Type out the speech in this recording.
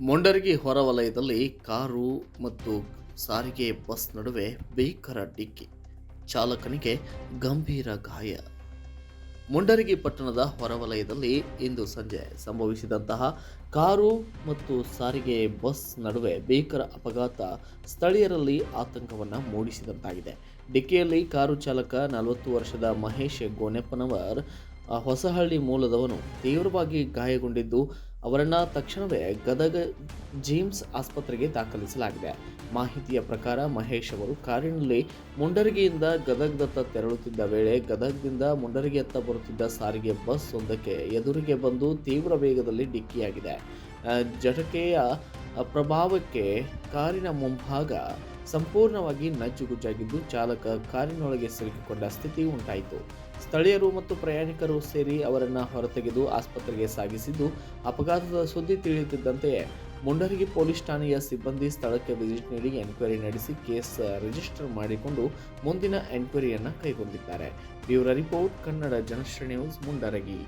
ಮೊಂಡರಗಿ ಹೊರವಲಯದಲ್ಲಿ ಕಾರು ಮತ್ತು ಸಾರಿಗೆ ಬಸ್ ನಡುವೆ ಭೀಕರ ಡಿಕ್ಕಿ. ಚಾಲಕನಿಗೆ ಗಂಭೀರ ಗಾಯ. ಮುಂಡರಗಿ ಪಟ್ಟಣದ ಹೊರವಲಯದಲ್ಲಿ ಇಂದು ಸಂಜೆ ಸಂಭವಿಸಿದಂತಹ ಕಾರು ಮತ್ತು ಸಾರಿಗೆ ಬಸ್ ನಡುವೆ ಭೀಕರ ಅಪಘಾತ ಸ್ಥಳೀಯರಲ್ಲಿ ಆತಂಕವನ್ನು ಮೂಡಿಸಿದಂತಾಗಿದೆ. ಡಿಕ್ಕಿಯಲ್ಲಿ ಕಾರು ಚಾಲಕ ನಲವತ್ತು ವರ್ಷದ ಮಹೇಶ್ ಗೋನೆಪ್ಪನವರ್ ಹೊಸಹಳ್ಳಿ ಮೂಲದವನು ತೀವ್ರವಾಗಿ ಗಾಯಗೊಂಡಿದ್ದು ಅವರನ್ನು ತಕ್ಷಣವೇ ಗದಗ ಜೇಮ್ಸ್ ಆಸ್ಪತ್ರೆಗೆ ದಾಖಲಿಸಲಾಗಿದೆ. ಮಾಹಿತಿಯ ಪ್ರಕಾರ ಮಹೇಶ್ ಅವರು ಕಾರಿನಲ್ಲಿ ಮುಂಡರಗಿಯಿಂದ ಗದಗದತ್ತ ತೆರಳುತ್ತಿದ್ದ ವೇಳೆ ಗದಗದಿಂದ ಮುಂಡರಗಿಯತ್ತ ಬರುತ್ತಿದ್ದ ಸಾರಿಗೆ ಬಸ್ ಒಂದಕ್ಕೆ ಎದುರಿಗೆ ಬಂದು ತೀವ್ರ ವೇಗದಲ್ಲಿ ಡಿಕ್ಕಿಯಾಗಿದೆ. ಜಟಕೆಯ ಪ್ರಭಾವಕ್ಕೆ ಕಾರಿನ ಮುಂಭಾಗ ಸಂಪೂರ್ಣವಾಗಿ ನಜ್ಜುಗುಜ್ಜಾಗಿದ್ದು ಚಾಲಕ ಕಾರಿನೊಳಗೆ ಸಿಲುಕಿಕೊಂಡ ಸ್ಥಿತಿ ಉಂಟಾಯಿತು. ಸ್ಥಳೀಯರು ಮತ್ತು ಪ್ರಯಾಣಿಕರು ಸೇರಿ ಅವರನ್ನು ಹೊರತೆಗೆದು ಆಸ್ಪತ್ರೆಗೆ ಸಾಗಿಸಿದ್ದು ಅಪಘಾತದ ಸುದ್ದಿ ತಿಳಿಯುತ್ತಿದ್ದಂತೆಯೇ ಮುಂಡರಗಿ ಪೊಲೀಸ್ ಠಾಣೆಯ ಸಿಬ್ಬಂದಿ ಸ್ಥಳಕ್ಕೆ ವಿಸಿಟ್ ನೀಡಿ ಎನ್ಕ್ವೈರಿ ನಡೆಸಿ ಕೇಸ್ ರಿಜಿಸ್ಟರ್ ಮಾಡಿಕೊಂಡು ಮುಂದಿನ ಎನ್ಕ್ವೈರಿಯನ್ನು ಕೈಗೊಂಡಿದ್ದಾರೆ. Bureau report, Kannada Janashree news, Mundargi.